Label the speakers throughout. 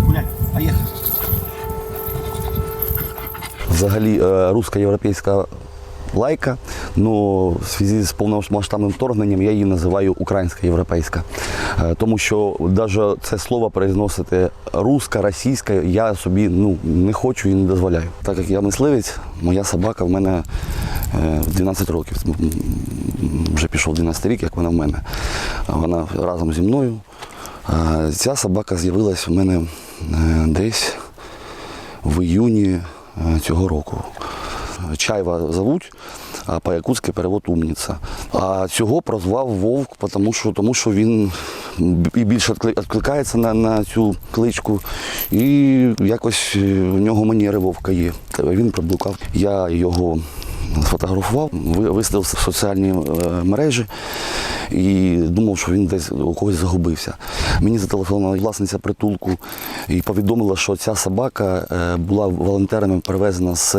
Speaker 1: гулять. Поїхали.
Speaker 2: Взагалі е, русько-європейська лайка, але в зв'язку з повномасштабним вторгненням я її називаю українська європейська. Е, Тому що навіть це слово произносити руська, російська, я собі ну, не хочу і не дозволяю. Так як я мисливець, моя собака в мене е, 12 років. Вже пішов 12 рік, як вона в мене. Вона разом зі мною. Е, Ця собака з'явилась у мене е, десь в іюні е, цього року. Чайва зовуть, а по-якутськи перевод умниця. А цього прозвав Вовк, тому що, тому що він і більше відкликається на, на цю кличку, і якось е, в нього манери вовка є. Він приблукав. Я його сфотографував, виставив в соціальні е, мережі і думав, що він десь у когось загубився. Мені зателефонувала власниця притулку і повідомила, що ця собака е, була волонтерами привезена з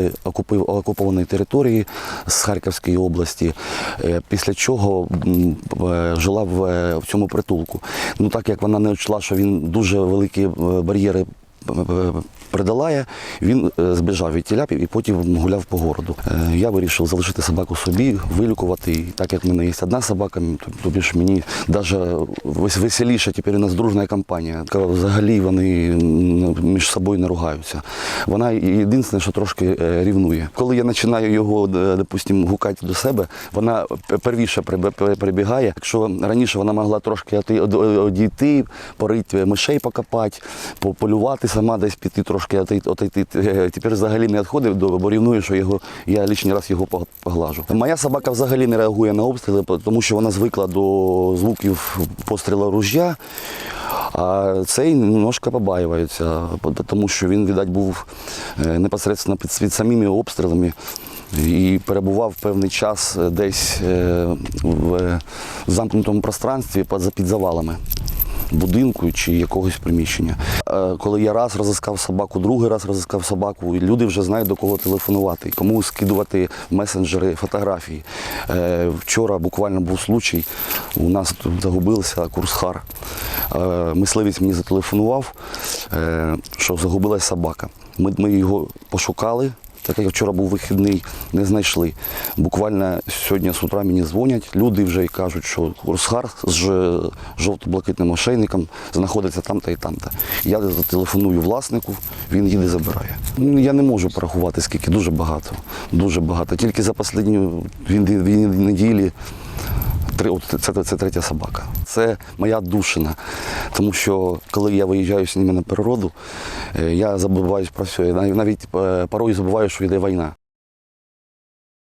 Speaker 2: окупованої території з Харківської області, е, після чого е, жила в, цьому притулку. Ну так як вона не вчла, що він дуже великі бар'єри придалає, він е, збіжав від тіля і потім гуляв по городу. Е, Я вирішив залишити собаку собі, вилікувати. І так як в мене є одна собака, то- ж мені навіть веселіше, тепер у нас дружна компанія. Взагалі вони між собою не ругаються. Вона єдине, що трошки е, рівнує. Коли я починаю його, допустимо, гукати до себе, вона первіше прибігає. Якщо раніше вона могла трошки одійти, порити мишей покопати, по- полювати сама десь піти трошки отойти. Е, Тепер взагалі не відходив, бо рівнує, що його, я лишній раз його поглажу. Моя собака взагалі не реагує на обстріли, тому що вона звикла до звуків пострілу ружя. А цей немножко побаюється, тому що він, видать, був е, непосередньо під, самими обстрілами і перебував певний час десь е, в замкнутому пространстві під завалами будинку чи якогось приміщення. Е, Коли я раз розіскав собаку, другий раз розіскав собаку, і люди вже знають до кого телефонувати, кому скидувати месенджери фотографії. Е, Вчора буквально був случай, у нас тут загубився курсхар. Е, Мисливець мені зателефонував, що загубилась собака. Ми його пошукали. Так як вчора був вихідний, не знайшли. Буквально сьогодні з утра мені дзвонять люди вже і кажуть, що Курсхар з жовто-блакитним ошейником знаходиться там-то і там-то. Я зателефоную власнику, він їде забирає. Я не можу порахувати, скільки дуже багато. Дуже багато. Тільки за дві неділі От це, це третя собака. Це моя душина. Тому що коли я виїжджаю з ними на природу, е, я забуваюсь про все. Я навіть е, порою забуваю, що йде війна.